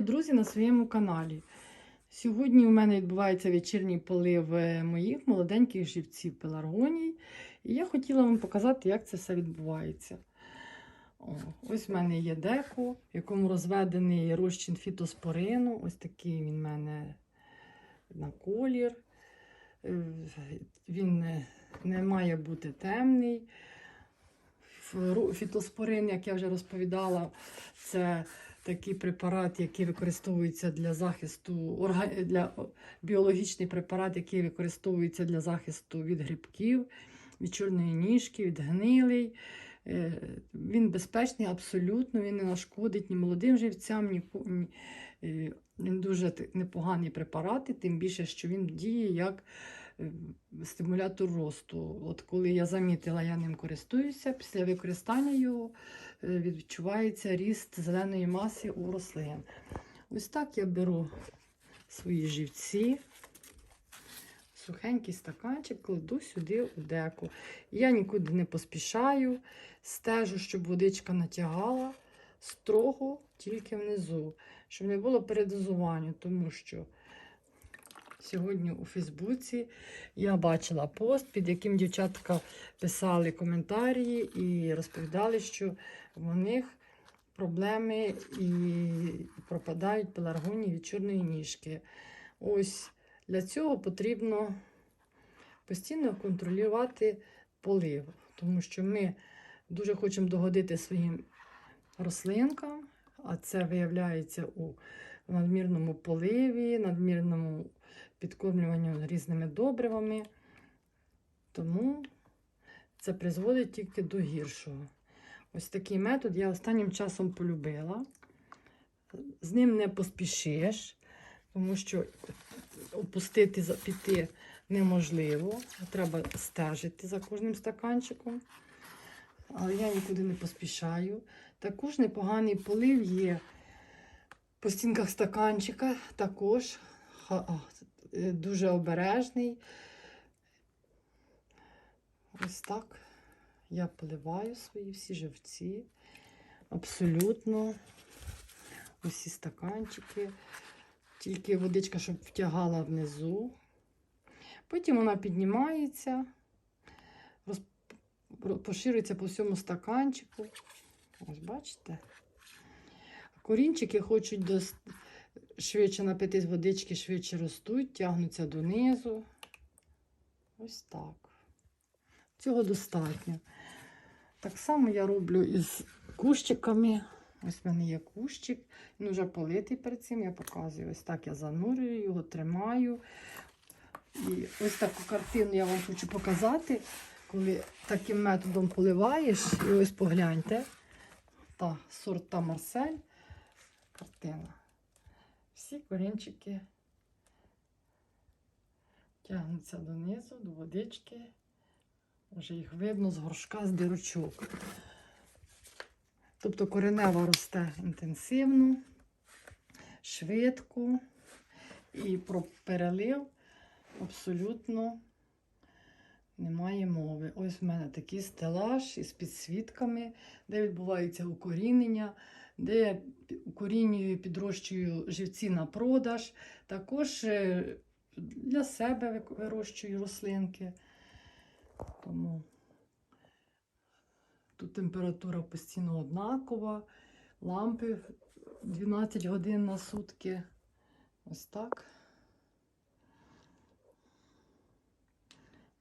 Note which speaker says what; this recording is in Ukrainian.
Speaker 1: Друзі, на своєму каналі. Сьогодні у мене відбувається вечірній полив е, моїх молоденьких живців пеларгоній. І я хотіла вам показати, як це все відбувається. О, ось в мене є деко, в якому розведений розчин фітоспорину. Ось такий він в мене на колір. Е, Він не має бути темний. Фітоспорин, як я вже розповідала, це такий препарат, який використовується для захисту для біологічний препарат, який використовується для захисту від грибків, від чорної ніжки, від гнилей. Е, Він безпечний абсолютно, він не нашкодить ні молодим живцям, ні, е, він дуже непоганий препарат, і тим більше, що він діє як стимулятор росту. От коли я замітила, я ним користуюся, після використання його е, відчувається ріст зеленої маси у рослин. Ось так я беру свої живці, сухенький стаканчик, кладу сюди у деку. Я нікуди не поспішаю, стежу, щоб водичка натягала строго тільки внизу, щоб не було передозування, тому що сьогодні у Фейсбуці я бачила пост, під яким дівчатка писали коментарі і розповідали, що в них проблеми і пропадають пеларгонії від чорної ніжки. Ось для цього потрібно постійно контролювати полив, тому що ми дуже хочемо догодити своїм рослинкам, а це виявляється у надмірному поливі, надмірному підкормлюванню різними добривами. Тому це призводить тільки до гіршого. Ось такий метод я останнім часом полюбила. З ним не поспішиш, тому що опустити, за- піти неможливо. Треба стежити за кожним стаканчиком. Але я нікуди не поспішаю. Також непоганий полив є по стінках стаканчика. Також дуже обережний. Ось так я поливаю свої всі живці. Абсолютно усі стаканчики. Тільки водичка, щоб втягала внизу. Потім вона піднімається, поширюється по всьому стаканчику. Ось бачите? Корінчики хочуть. Швидше напитись водички, швидше ростуть, тягнуться донизу. Ось так. Цього достатньо. Так само я роблю із кущиками. Ось в мене є кущик. Він вже политий перед цим, я показую. Ось так я занурюю його, тримаю. І ось таку картину я вам хочу показати, коли таким методом поливаєш. І ось погляньте. Та сорта Марсель. Картина. Всі корінчики тягнуться донизу, до водички. Вже їх видно з горшка, з дирочок. Тобто коренева росте інтенсивно, швидко і про перелив абсолютно немає мови. Ось в мене такий стелаж із підсвітками, де відбувається укорінення, де я укорінюю підрощую живці на продаж. Також е, для себе вирощую рослинки. Тому тут температура постійно однакова, лампи 12 годин на сутки. Ось так.